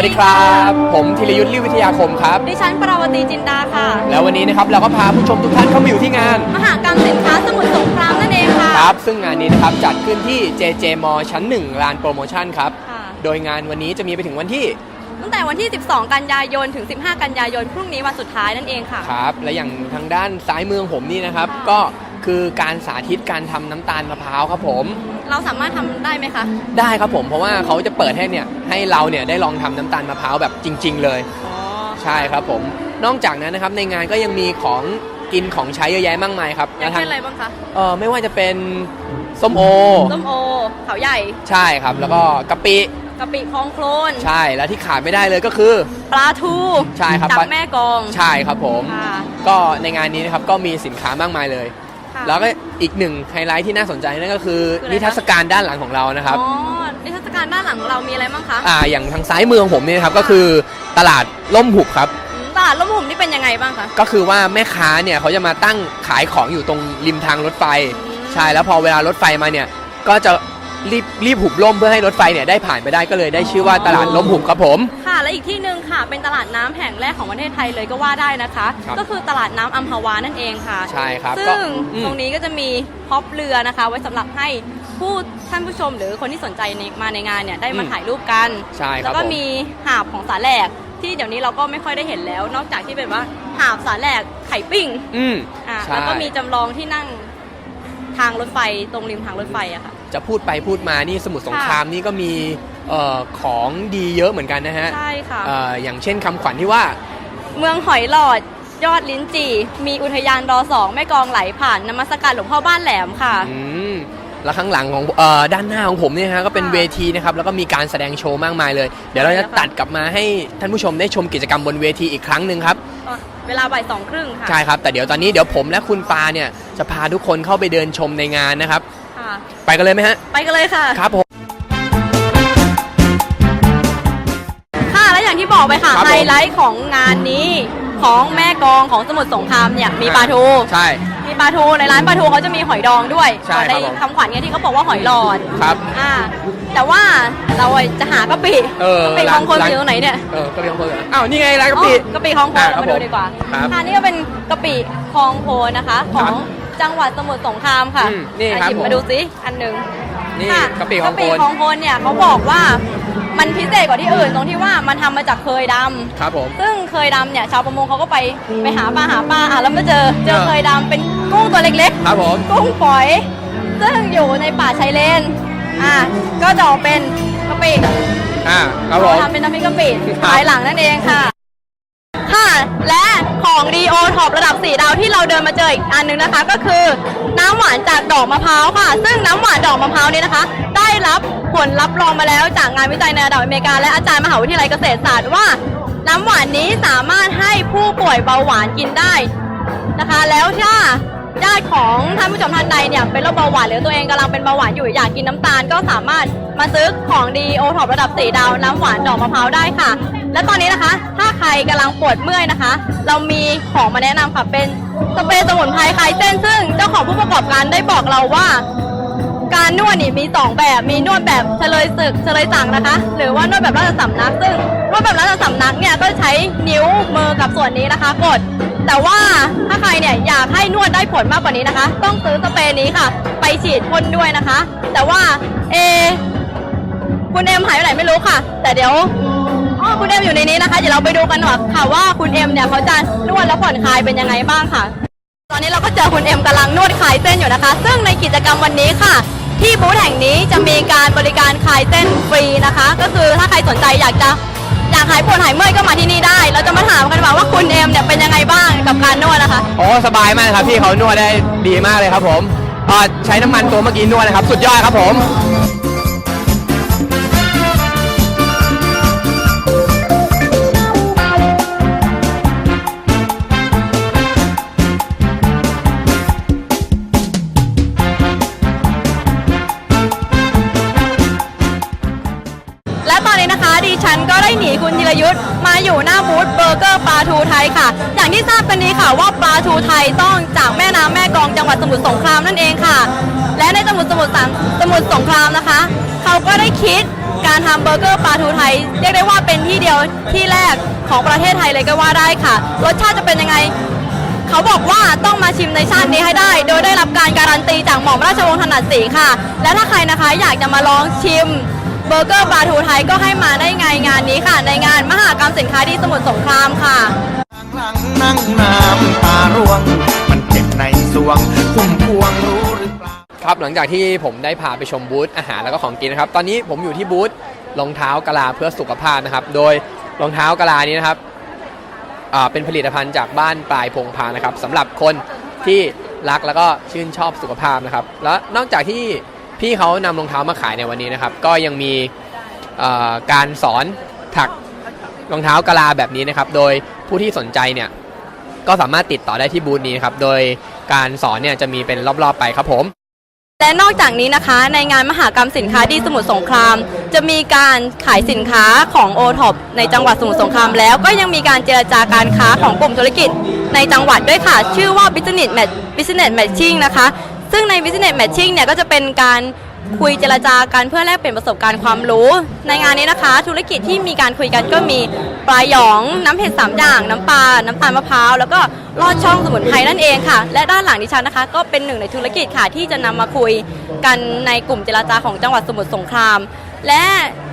วัสดีครับ ผมธีรยุทธ์ลิวิทยาคมครับ ดิฉันปราวตีจินดาค่ะ แล้ววันนี้นะครับเราก็พาผู้ชมทุกท่านเข้ามาอยู่ที่งาน มหากรรมสินค้าสมุทรสงครามนั่นเองค่ะ ครับ ซึ่งงานนี้นะครับจัดขึ้นที่ JJ m ชั้น1ลานโปรโมชั่นครับ ค่ะ โดยงานวันนี้จะมีไปถึงวันที่ ตั้งแต่วันที่ 12 กันยายน ถึง 15 กันยายน พรุ่งนี้วันสุดท้ายนั่นเองค่ะ ครับและอย่างทางด้านซ้ายมือของผมนี่นะครับ ค่ะก็ คือการสาธิตการทำน้ำตาลมะพร้าวครับผม เราสามารถทำได้ไหมคะ ได้ครับผมเพราะว่าเขาจะเปิดให้เนี่ยให้เราเนี่ยได้ลองทำน้ำตาลมะพร้าวแบบจริง ๆ เลยอ๋อใช่ครับผม นอกจากนั้นนะครับในงานก็ยังมีของกินของใช้เยอะแยะมากมายครับอย่างและทาเช่งนอะไรบ้างคะเออไม่ว่าจะเป็นส้มโอส้มโอเขาใหญ่ ใช่ครับ แล้วก็กะปิกะปิคลองโคลนใช่แล้วที่ขาดไม่ได้เลยก็คือ ปลาทูใช่ครับจากปลาแม่กอง ใช่ครับผมค่ะก็ในงานนี้นะครับก็มีสินค้ามากมายเลย ค่ะแล้วก็อีกหนึ่งไฮไลท์ที่น่าสนใจนั่นก็คือคืออะไรคะ นิทรรศการด้านหลังของเรานะครับ อ๋อนิทรรศการด้านหลังของเรามีอะไรบ้างคะอ่าอย่างทางซ้ายมือของผมเนี่ยนะครับก็คือตลาดล่มหุบครับ อืมตลาดร่มหุ่มนี่เป็นยังไงบ้างคะ ก็คือว่าแม่ค้าเนี่ยเขาจะมาตั้งขายของอยู่ตรงริมทางรถไฟ อืม ใช่แล้วพอเวลารถไฟมาเนี่ยก็จะ รีบรีบหุบล่มเพื่อให้รถไฟเนี่ยได้ผ่านไปได้ก็เลยได้ชื่อว่าตลาดล่มหุบครับผม ค่ะ และอีกที่หนึ่งค่ะ เป็นตลาดน้ำแห่งแรกของประเทศไทยเลยก็ว่าได้นะคะ ครับก็คือตลาดน้ำอัมพวานั่นเองค่ะใช่ครับก็ซึ่งอืม ตรงนี้ก็จะมีพร็อปเรือนะคะ ไว้สำหรับให้ผู้ท่านผู้ชมหรือคนที่สนใจในมาในงานเนี่ยได้มาถ่ายรูปกัน ใช่ครับแล้วก็ผมมีหาบของสาแหลกที่เดี๋ยวนี้เราก็ไม่ค่อยได้เห็นแล้ว นอกจากที่เป็นว่าหาบสาแหลกไข่ปิ้งอืมอ่าใช่แล้วก็มีจำลองที่นั่งทางรถไฟตรงริมทางรถไฟอะค่ะ จะพูดไปพูดมานี่สมุทรสงครามนี่ก็มีเอ่อของดีเยอะเหมือนกันนะฮะใช่ค่ะเอ่ออย่างเช่นคำขวัญที่ว่า เมืองหอยหลอดยอดลิ้นจี่ มีอุทยานรอสองแม่กลองไหลผ่านนมัสการหลวงพ่อบ้านแหลมค่ะอืมแล้วข้างหลังของเอ่อด้านหน้าของผมเนี่ยฮะก็เป็นค่ะเวทีนะครับแล้วก็มีการแสดงโชว์มากมายเลย เดี๋ยวเราจะใช่แล้วค่ะตัดกลับมาให้ท่านผู้ชมได้ชมกิจกรรมบนเวทีอีกครั้งหนึ่งครับตอนเวลาบ่ายสองครึ่งค่ะใช่ครับแต่เดี๋ยวตอนนี้เดี๋ยวผมและคุณปาเนี่ยจะพาทุกคนเข้าไปเดินชมในงานนะครับค่ะ ไปกันเลยไหมฮะ ไปกันเลยค่ะ ครับผม ค่ะ และอย่างที่บอกไปค่ะ ครับผม ไฮไลท์ของงานนี้ของแม่กลองของสมุทรสงครามเนี่ยมีปลาทู ใช่ มีปลาทูในร้านปลาทูเขาจะมีหอยดองด้วยใช่ครับในผม คำขวัญเนี่ยที่เขาบอกว่าหอยหลอดครับ อ่าแต่ว่าเราจะหากะปิเออกะปิของคนร้าน อยู่ตรงไหนเนี่ยเออกระปิของคนเหรออ้าวนี่ไงร้านกะปิ อ๋อกะปิคลองโพอ่าเราครับมาดูผมดีกว่าครับค่ะนี่ก็เป็นกะปิคลองโพนะคะ ของ จังหวัดสมุทรสงครามค่ะอืมนี่อะครับหยิบผมมาดูสิอันหนึ่งนี่ค่ะกะปิของกะคปินคลองโพเนี่ยเขาบอกว่ามันพิเศษกว่าที่อื่นตรงที่ว่ามันทำมาจากเคยดำครับผม ซึ่งเคยดำเนี่ยชาวประมงเขาก็ไปไปหาปลาหาปลาอะแล้วมาเจอเจอเออ เคยดำเป็นกุ้งตัวเล็กครับผมๆกุ้งฝอย ซึ่งอยู่ในป่าชายเลน อะ ก็จะออกเป็นกะปิอ่าครับผม ทำเป็นน้ำพริกกะปิครับภายหลังนั่นเองค่ะ ค่ะ และ ของดีโอท็อประดับสีดาวที่เราเดินมาเจออีกอันหนึงนะคะ ก็คือน้ำหวานจากดอกมะพร้าวค่ะ ซึ่งน้ำหวานดอกมะพร้าวนี้นะคะ ได้รับผลรับรองมาแล้วจากงานวิจัยในระดับอเมริกา และอาจารย์มหาวิทยาลัยเกษตรศาสตร์ว่า น้ำหวานนี้สามารถให้ผู้ป่วยเบาหวานกินได้นะคะ แล้วถ้าญาติของท่านผู้ชมท่านใดเนี่ยเป็นโรคเบาหวานหรือตัวเองกำลังเป็นเบาหวานอยู่อยากกินน้ำตาลก็สามารถมาซื้อของดีโอท็อประดับสีดาวน้ำหวานดอกมะพร้าวได้ค่ะ และตอนนี้นะคะ ถ้าใครกำลังปวดเมื่อยนะคะ เรามีของมาแนะนำค่ะเป็นสเปรย์สมุนไพรคลายเส้นซึ่งเจ้าของผู้ประกอบการได้บอกเราว่า การนวดนี่มีสองแบบมีนวดแบบเฉลยศึกเฉลยสั่งนะคะ หรือว่านวดแบบราชสำนัก ซึ่งนวดแบบราชสำนักเนี่ยก็ใช้นิ้วมือกับส่วนนี้นะคะกด แต่ว่าถ้าใครเนี่ยอยากให้นวดได้ผลมากกว่านี้นะคะ ต้องซื้อสเปรย์นี้ค่ะ ไปฉีดพ่นด้วยนะคะ แต่ว่าเอคุณเอ็มหายไปไหนไม่รู้ค่ะ แต่เดี๋ยว คุณเอ็มอยู่ในนี้นะคะ เดี๋ยวเราไปดูกันหน่อยค่ะว่าคุณเอ็มเนี่ยเขาจะนวดแล้วผ่อนคลายเป็นยังไงบ้างค่ะ ตอนนี้เราก็เจอคุณเอ็มกำลังนวดคลายเส้นอยู่นะคะ ซึ่งในกิจกรรมวันนี้ค่ะ ที่บูธแห่งนี้จะมีการบริการคลายเส้นฟรีนะคะ ก็คือถ้าใครสนใจอยากจะอยากหายปวดหายเมื่อยก็มาที่นี่ได้ เราจะมาถามกันว่าว่าคุณเอ็มเนี่ยเป็นยังไงบ้างกับการนวดนะคะ โอ้สบายมากครับพี่เขานวดได้ดีมากเลยครับผมอ่าใช้น้ำมันตัวเมื่อกี้นวดนะครับ สุดยอดครับผม ฉันก็ได้หนีคุณธีรยุทธ์มาอยู่หน้าบูธเบอร์เกอร์ปลาทูไทยค่ะ อย่างที่ทราบกันดีค่ะว่าปลาทูไทยต้องจากแม่น้ำแม่กองจังหวัดสมุทรสงครามนั่นเองค่ะ และในสมุทรสมุทรสงสมุทรสงครามนะคะ เขาก็ได้คิดการทำเบอร์เกอร์ปลาทูไทย เรียกได้ว่าเป็นที่เดียวที่แรกของประเทศไทยเลยก็ว่าได้ค่ะ รสชาติจะเป็นยังไง เขาบอกว่าต้องมาชิมในชาตินี้ให้ได้ โดยได้รับการการันตีจากหม่อมราชวงศ์ถนัดศรีค่ะ และถ้าใครนะคะอยากจะมาลองชิม เบอร์เกอร์ปลาทูไทยก็ให้มาได้ไงงานนี้ค่ะ ในงานมหากรรมสินค้าดีสมุทรสงครามค่ะหลังนั่งน้ำตาร่วง มันเจ็บในสวงพุ่มพวงรู้หรือเปล่าครับหลังจากที่ผมได้พาไปชมบูธอาหารแล้วก็ของกินนะครับ ตอนนี้ผมอยู่ที่บูธรองเท้ากะลาเพื่อสุขภาพนะครับ โดยรองเท้ากะลานี้นะครับเป็นผลิตภัณฑ์จากบ้านปลายพงพานะครับสำหรับคนที่รักแล้วก็ชื่นชอบสุขภาพนะครับ แล้วนอกจากที่ พี่เขานำรองเท้ามาขายในวันนี้นะครับ ก็ยังมีการสอนถักรองเท้ากะลาแบบนี้นะครับ โดยผู้ที่สนใจเนี่ยก็สามารถติดต่อได้ที่บูธนี้ครับ โดยการสอนเนี่ยจะมีเป็นรอบๆไปครับผม และนอกจากนี้นะคะ ในงานมหากรรมสินค้าดีสมุทรสงคราม จะมีการขายสินค้าของโอท็อปในจังหวัดสมุทรสงครามแล้วก็ยังมีการเจรจาการค้าของกลุ่มธุรกิจในจังหวัดด้วยค่ะ ชื่อว่า Business Match Business Matching นะคะ ซึ่งใน Business Matching เนี่ยก็จะเป็นการคุยเจรจากันเพื่อแลกเปลี่ยนประสบการณ์ความรู้ ในงานนี้นะคะ ธุรกิจที่มีการคุยกันก็มีปลาหยองน้ำเห็ดสามอย่างน้ำปลา น้ำตาลมะพร้าวแล้วก็ลอดช่องสมุนไพรนั่นเองค่ะ และด้านหลังดิฉันนะคะ ก็เป็นหนึ่งในธุรกิจค่ะที่จะนำมาคุยกันในกลุ่มเจรจาของจังหวัดสมุทรสงคราม และ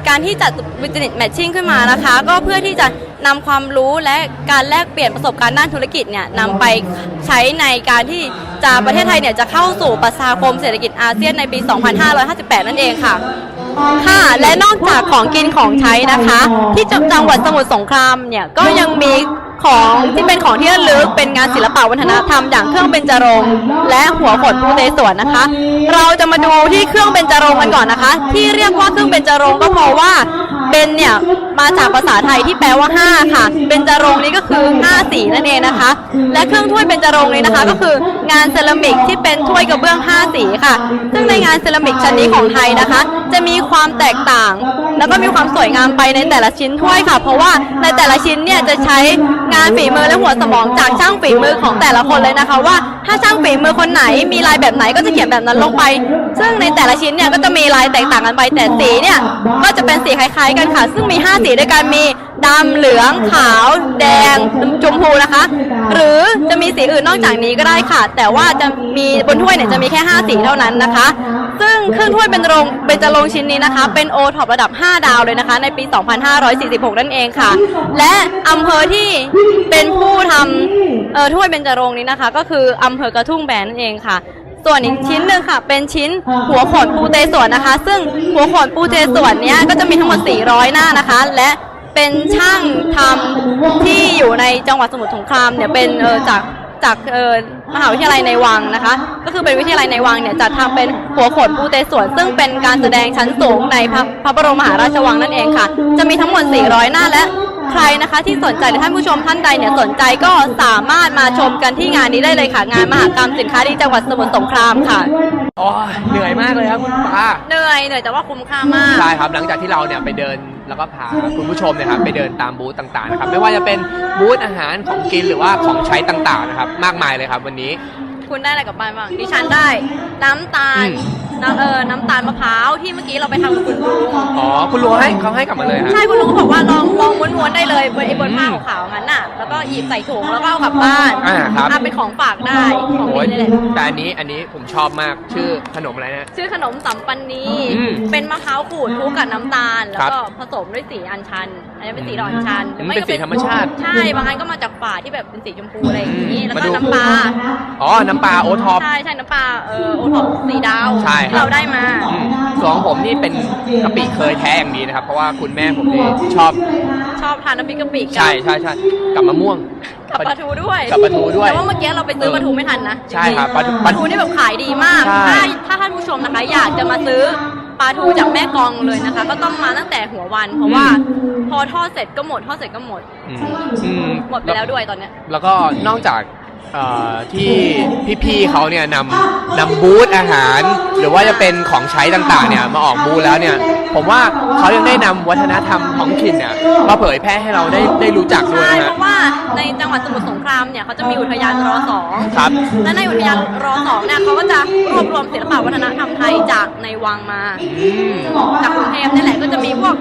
การที่จัด Business Matching ขึ้นมานะคะ ก็เพื่อที่จะนำความรู้และการแลกเปลี่ยนประสบการณ์ด้านธุรกิจเนี่ยนำไปใช้ในการที่จะประเทศไทยเนี่ยจะเข้าสู่ประชาคมเศรษฐกิจอาเซียนในปี 2558 นั่นเองค่ะ ค่ะ และนอกจากของกินของใช้นะคะ ที่จังหวัดสมุทรสงครามเนี่ยก็ยังมี ของที่เป็นของที่ระลึกเป็นงานศิลปะวัฒนธรรมอย่างเครื่องเบญจรงค์และหัวขดภูเตสวนนะคะ เราจะมาดูที่เครื่องเบญจรงค์กันก่อนนะคะ ที่เรียกว่าเครื่องเบญจรงค์ก็เพราะว่าเบญเนี่ยมาจากภาษาไทยที่แปลว่าห้าค่ะ เบญจรงค์นี้ก็คือห้าสีนั่นเองนะคะ และเครื่องถ้วยเบญจรงค์นี้นะคะ ก็คืองานเซรามิกที่เป็นถ้วยกระเบื้องห้าสีค่ะ ซึ่งในงานเซรามิกชนนี้ของไทยนะคะ จะมีความแตกต่างแล้วก็มีความสวยงามไปในแต่ละชิ้นถ้วยค่ะ เพราะว่าในแต่ละชิ้นเนี่ยจะใช้งานฝีมือและหัวสมองจากช่างฝีมือของแต่ละคนเลยนะคะ ว่าถ้าช่างฝีมือคนไหนมีลายแบบไหนก็จะเขียนแบบนั้นลงไป ซึ่งในแต่ละชิ้นเนี่ยก็จะมีลายแตกต่างกันไปแต่สีเนี่ยก็จะเป็นสีคล้ายๆกันค่ะ ซึ่งมี 5 สีด้วยกันมีดำเหลืองขาว แดงชมพูนะคะ หรือจะมีสีอื่นนอกจากนี้ก็ได้ค่ะ แต่ว่าจะมีบนถ้วยเนี่ยจะมีแค่ 5 สีเท่านั้นนะคะ ซึ่งเครื่องถ้วยเป็นโรงเป็นจะลงชิ้นนี้นะคะ เป็นโอท็อประดับ 5 ดาวเลยนะคะ ในปี 2546 นั่นเองค่ะ และอำเภอที่เป็นผู้ทำเอ่อถ้วยเบญจรงนี้นะคะ ก็คืออำเภอกระทุ่งแบนนั่นเองค่ะ ส่วนอีกชิ้นหนึ่งค่ะ เป็นชิ้นหัวขนปูเตส่วนนะคะ ซึ่งหัวขนปูเตส่วนเนี้ยก็จะมีทั้งหมด 400 หน้านะคะ และเป็นช่างทำที่อยู่ในจังหวัดสมุทรสงครามเนี่ยเป็นเออจาก จากเออมหาวิทยาลัยในวังนะคะ ก็คือเป็นวิทยาลัยในวังเนี่ยจัดทำเป็นหัวโขนปูเตสวนซึ่งเป็นการแสดงชั้นสูงในพระพระบรมมหาราชวังนั่นเองค่ะ จะมีทั้งหมด 400 หน้าและใครนะคะที่สนใจหรือท่านผู้ชมท่านใดเนี่ยสนใจก็สามารถมาชมกันที่งานนี้ได้เลยค่ะ งานมหกรรมสินค้าดีจังหวัดสมุทรสงครามค่ะโอ้ยเหนื่อยมากเลยครับคุณป้าเหนื่อยเหนื่อยแต่ว่าคุ้มค่ามากใช่ครับหลังจากที่เราเนี่ยไปเดิน แล้วก็พาคุณผู้ชมเนะครับไปเดินตามบูธต่างๆนะครับไม่ว่าจะเป็นบูธอาหารของกินหรือว่าของใช้ต่างๆนะครับ มากมายเลยครับวันนี้ คุณได้อะไรกลับบ้านบ้างดิฉันได้น้ำตาล อืม น้ำเออน้ำตาลมะพร้าวที่เมื่อกี้เราไปทำกับคุณลุงอ๋อ คุณลุงให้เขาให้กลับมาเลยฮะ ใช่คุณลุงก็บอกว่าลองลองม้วนๆได้เลยบนไอ้บนผ้าอืมขาวๆงั้นน่ะแล้วก็หยิบใส่ถุงแล้วก็เอากลับบ้านอ่าครับอะเป็นของฝากได้ของโอ้ยดีเลยแหละแต่อันนี้อันนี้ผมชอบมากชื่อขนมอะไรนะ ชื่อขนมสัมปันนีอืมเป็นมะพร้าวขูดคลุกกับน้ำตาล แล้วครับก็ผสมด้วยสีอัญชันอันนี้เป็นสีดอกอัญชันหอืมไม่เป็นก็สีธรรมชาติใช่บางอันก็มาจากฝาที่แบบเป็นสีชมพูอะไรอย่างนี้อืมแล้วมาก็ดูน้ำปลา อ๋อ น้ำปลาโอท็อป ใช่ใช่น้ำปลาเออโอท็อปสีดาวใช่ครับที่เราได้มาส่วนของผมนี่เป็นกะปิเคยแท้อย่างดีนะครับ เพราะว่าคุณแม่ผมนี่ชอบ ชอบทานน้ำพริกกะปิกับใช่ใช่ใช่กับมะม่วง กับปลาทูด้วยกับปลาทูด้วย แต่ว่าเมื่อกี้เราไปซื้อปลาทูไม่ทันนะใช่ครับปลาทูปลาทูนี่แบบขายดีมาก ใช่ ถ้าถ้าท่านผู้ชมนะคะ อยากจะมาซื้อปลาทูจากแม่กองเลยนะคะ ก็ต้องมาตั้งแต่หัววัน เพราะว่า พอทอดเสร็จก็หมดทอดเสร็จก็หมด อืมอืม หมดไปแล้วด้วยตอนเนี้ย แล้วก็นอกจากเอ่อ ที่พี่ๆเขาเนี่ยนำนำบูธอาหาร หรือว่าจะเป็นของใช้ต่างๆเนี่ยมาออกบูธแล้วเนี่ย ผมว่าเขายังได้นำวัฒนธรรมท้องถิ่นเนี่ยมาเผยแพร่ให้เราได้ได้รู้จักด้วยใช่นะเพฮะ ราะว่าในจังหวัดสมุทรสงครามเนี่ยเขาจะมีอุทยานรอสองครับและในอุทยานรอสองเนี่ยเขาก็จะรวบรวมศิลปวัฒนธรรมไทยจากในวังมา อืม จากกรุงเทพนี่แหละก็จะมีพวก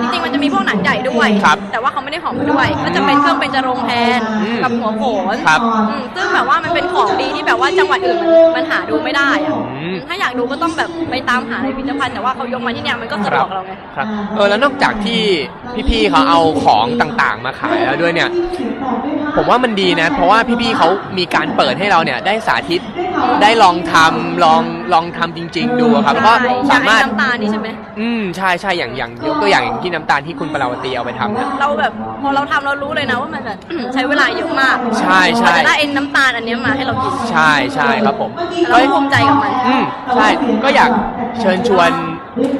จริงๆมันจะมีพวกหนังใหญ่ด้วย ครับแต่ว่าเขาไม่ได้ห่อมาด้วย ก็จะเป็นเครื่องเป็นจรงแทนอืมกับหัวโขนครับอืมซึ่งแบบว่ามันเป็นของดีที่แบบว่าจังหวัดอื่นมันมันหาดูไม่ได้อะอืม ถ้าอยากดูก็ต้องแบบไปตามหาในพิพิธภัณฑ์แต่ว่าเขายกมาที่เนี่ยมันก็สะดวกเราไง ครับเออแล้วนอกจากที่พี่ๆเขาเอาของต่างๆ มาขายแล้วด้วยเนี่ย ผมว่ามันดีนะ เพราะว่าพี่ๆเขามีการเปิดให้เราเนี่ยได้สาธิต ได้ลองทำลองลองทำจริง ๆ ดูครับแล้วก็ใช่สามารถอย่างไอ้น้ำตาลนี่ใช่ไหม อืมใช่ใช่อย่างอย่างยกตัวอย่างอย่างที่น้ำตาลที่คุณปราวตีเอาไปทำเนี่ยเราแบบพอเราทำเรารู้เลยนะว่ามันแบบ ใช้เวลาเยอะมากใช่ใช่ กว่าจะได้เอ็นน้ำตาลอันเนี้ยมาให้เรากิน ใช่ใช่ครับผมเราก็ภูมิใจกับมัน อืมใช่ก็อยากเชิญชวน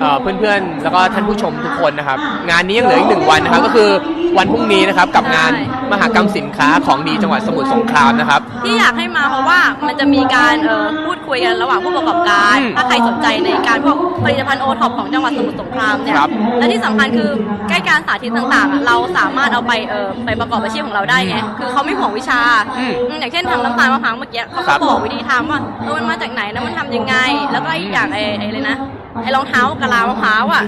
เอ่อเพื่อนๆ แล้วก็ท่านผู้ชมทุกคนนะครับ งานนี้ยังเหลืออีกหนึ่งวันนะครับ ก็คือวันพรุ่งนี้นะครับกับงานใช่มหกรรมสินค้าของดีจังหวัดสมุทรสงครามนะครับ ที่อยากให้มาเพราะว่ามันจะมีการเอ่อพูดคุยกันระหว่างผู้ประกอบการอืมถ้าใครสนใจในการพวกผลิตภัณฑ์โอท็อปของจังหวัดสมุทรสงครามเนี่ยครับและที่สำคัญคือใกล้การสาธิตต่างๆอะเราสามารถเอาไปเอ่อไปประกอบอาชีพของเราได้ไงคือเขาไม่ห่วงวิชาอืมอืมอย่างเช่นทำน้ำตาลมะพร้าวเมื่อกี้เขาครัก็บ บอกวิธีทำว่าเออมันมาจากไหนแล้วมันทำยังไง แล้วก็อีกอย่างไอ้ไอ้เลยนะ ไอ้รองเท้ากะลามะพร้าวอะ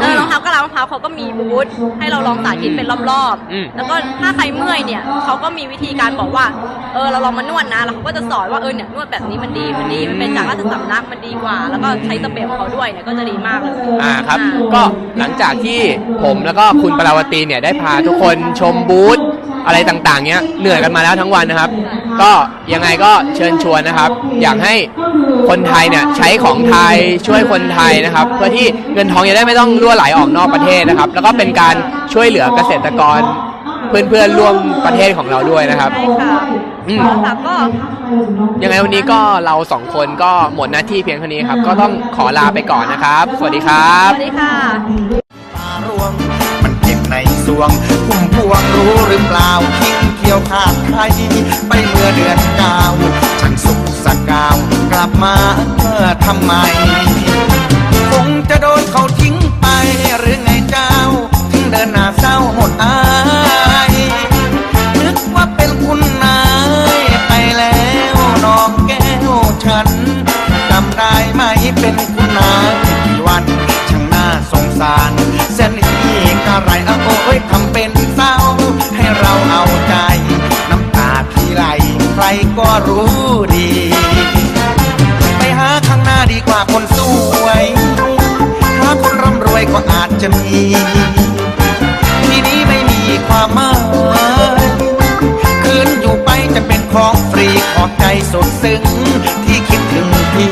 เออรองเท้ากะลามะพร้าวเขาก็มีบูธให้เราลองสาธิตเป็นรอบอืม ๆ แล้วก็ถ้าใครเมื่อยเนี่ยเขาก็มีวิธีการบอกว่าเออเราลองมานวดนะแล้วเขาก็จะสอนว่าเออเนี่ยนวดแบบนี้มันดีมันดีมันเป็นจากราชสำนักมันดีกว่า แล้วก็ใช้สเปรย์ของเขาด้วยเนี่ยก็จะดีมากเลย อ่าครับอ่าก็หลังจากที่ผมแล้วก็คุณปราวตีเนี่ยได้พาทุกคนชมบูธอะไรต่างๆเนี้ยเหนื่อยกันมาแล้วทั้งวันนะครับ ก็ยังไงก็เชิญชวนนะครับ อยากให้คนไทยเนี่ยใช้ของไทยช่วยคนไทยนะครับ เพื่อที่เงินทองจะได้ไม่ต้องรั่วไหลออกนอกประเทศนะครับ แล้วก็เป็นการช่วยเหลือเกษตรกร เพื่อนๆร่วมประเทศของเราด้วยนะครับ ใช่ค่ะอืม ค่ะก็ ยังไงวันนี้ก็เราสองคนก็หมดหน้าที่เพียงเท่านี้ครับ ก็ต้องขอลาไปก่อนนะครับ สวัสดีครัสบ วัสดีค่ะ วงพุ่มพวงรู้หรือเปล่าทิ้งเที่ยวขาดใครไปเมื่อเดือนเก้าฉันสุขสกาวกลับมาเมื่อทำไม คงจะโดนเขาทิ้งไปหรือไงเจ้า ถึงเดินหน้าเศร้าหมดอายนึกว่าเป็นคุณนายไปแล้วน้องแก้วฉันจำได้ไหมเป็นคุณนายกี่วันช่างน่าสงสาร นี้กะไรเอาโอ้ยทำเป็นเศร้า ให้เราเอาใจ น้ำตาที่ไหลใครก็รู้ดี ไปหาข้างหน้าดีกว่าคนสวย หาคนร่ำรวยก็อาจจะมี ที่นี้ไม่มีความหมายคืนอยู่ไปจะเป็นของฟรีขอบใจสุดซึ้งที่คิดถึงพี่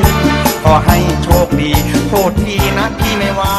ขอให้โชคดีโทษทีนะที่ไม่ว่า